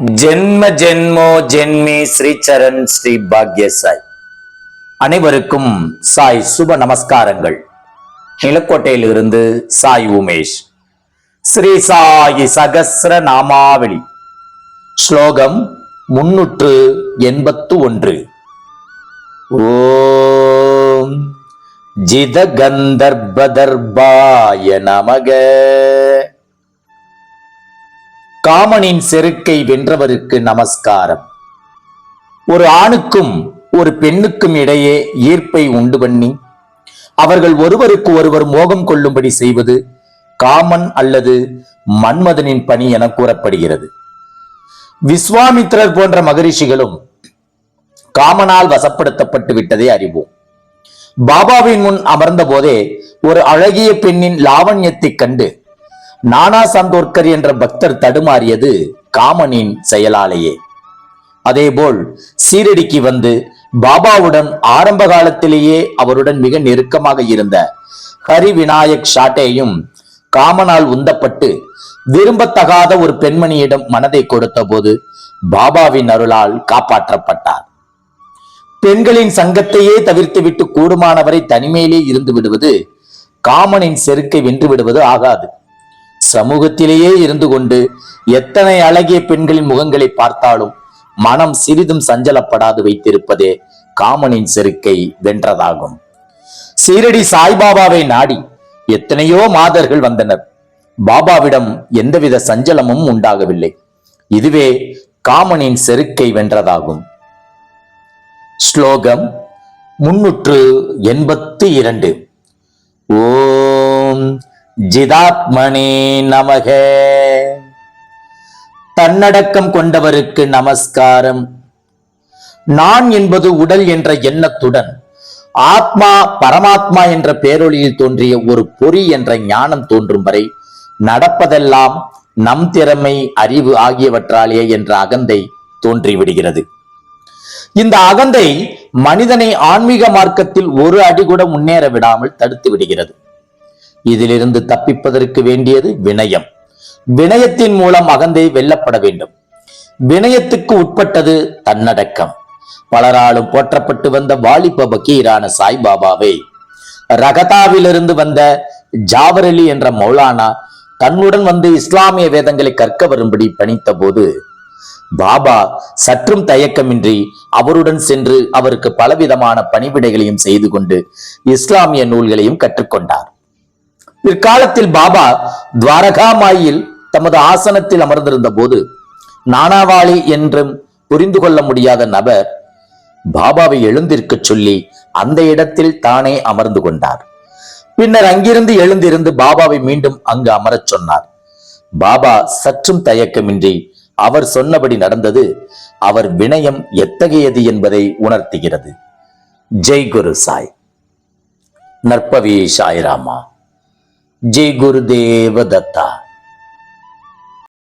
ஜென்ம ஜென்மோ ஜென்மி ஸ்ரீ சரண் ஸ்ரீ பாக்ய சாய் அனைவருக்கும் சாய் சுப நமஸ்காரங்கள். நிலக்கோட்டையிலிருந்து சாய் உமேஷ். ஸ்ரீ சாயி சகசிர நாமாவளி. ஸ்லோகம் முன்னூற்று எண்பத்து ஒன்று ஓம் ஜித கந்தர்பதர்பாய நமக. காமனின் செருக்கை வென்றவருக்கு நமஸ்காரம். ஒரு ஆணுக்கும் ஒரு பெண்ணுக்கும் இடையே ஈர்ப்பை உண்டு பண்ணி அவர்கள் ஒருவருக்கு ஒருவர் மோகம் கொள்ளும்படி செய்வது காமன் அல்லது மன்மதனின் பணி என கூறப்படுகிறது. விஸ்வாமித்திரர் போன்ற மகரிஷிகளும் காமனால் வசப்படுத்தப்பட்டு விட்டதை அறிவோம். பாபாவின் முன் அமர்ந்த போதே ஒரு அழகிய பெண்ணின் லாவண்யத்தைக் கண்டு நானா சந்தோர்கர் என்ற பக்தர் தடுமாறியது காமனின் செயலாலேயே. அதேபோல் சீரடிக்கு வந்து பாபாவுடன் ஆரம்ப காலத்திலேயே அவருடன் மிக நெருக்கமாக இருந்த ஹரி விநாயக் ஷாட்டேயும் காமனால் உந்தப்பட்டு விரும்பத்தகாத ஒரு பெண்மணியிடம் மனதை கொடுத்தபோது பாபாவின் அருளால் காப்பாற்றப்பட்டார். பெண்களின் சங்கத்தையே தவிர்த்துவிட்டு கூடுமானவரை தனிமையிலே இருந்து விடுவது காமனின் செருக்கை வென்று விடுவது ஆகாது. சமூகத்திலேயே இருந்து கொண்டு எத்தனை அழகிய பெண்களின் முகங்களை பார்த்தாலும் மனம் சிறிதும் சஞ்சலப்படாது வைத்திருப்பதே காமனின் செருக்கை வென்றதாகும். சீரடி சாய்பாபாவை நாடி எத்தனையோ மாதர்கள் வந்தனர். பாபாவிடம் எந்தவித சஞ்சலமும் உண்டாகவில்லை. இதுவே காமனின் செருக்கை வென்றதாகும். ஸ்லோகம் முன்னூற்று எண்பத்து இரண்டு. ஓ ஜிதாத்மணி நமக. தன்னடக்கம் கொண்டவருக்கு நமஸ்காரம். நான் என்பது உடல் என்ற எண்ணத்துடன் ஆத்மா பரமாத்மா என்ற பேரொழியில் தோன்றிய ஒரு பொறி என்ற ஞானம் தோன்றும் வரை நடப்பதெல்லாம் நம் திறமை அறிவு ஆகியவற்றாலே என்ற அகந்தை தோன்றிவிடுகிறது. இந்த அகந்தை மனிதனை ஆன்மீக மார்க்கத்தில் ஒரு அடி கூட முன்னேற விடாமல் தடுத்து விடுகிறது. இதிலிருந்து தப்பிப்பதற்கு வேண்டியது வினயம். வினயத்தின் மூலம் அகந்தை வெல்லப்பட வேண்டும். வினயத்துக்கு உட்பட்டது தன்னடக்கம். பலராலும் போற்றப்பட்டு வந்த வாலிப பக்கீரான சாய்பாபாவை ரகதாவிலிருந்து வந்த ஜாவர் அலி என்ற மௌலானா தன்னுடன் வந்து இஸ்லாமிய வேதங்களை கற்க வரும்படி பணித்த போது பாபா சற்றும் தயக்கமின்றி அவருடன் சென்று அவருக்கு பலவிதமான பணிவிடைகளையும் செய்து கொண்டு இஸ்லாமிய நூல்களையும் கற்றுக்கொண்டார். பிற்காலத்தில் பாபா துவாரகாமாயில் தமது ஆசனத்தில் அமர்ந்திருந்த போது நானாவாளி என்றும் புரிந்து கொள்ள முடியாத நபர் பாபாவை எழுந்திருக்கச் சொல்லி அந்த இடத்தில் தானே அமர்ந்து கொண்டார். பின்னர் அங்கிருந்து எழுந்திருந்து பாபாவை மீண்டும் அங்கு அமரச் சொன்னார். பாபா சற்றும் தயக்கமின்றி அவர் சொன்னபடி நடந்தது அவர் வினயம் எத்தகையது என்பதை உணர்த்துகிறது. ஜெய் குரு சாய். நற்பவி சாய்ராமா. ਜੇ ਗੁਰਦੇਵ ਦੱਤਾ।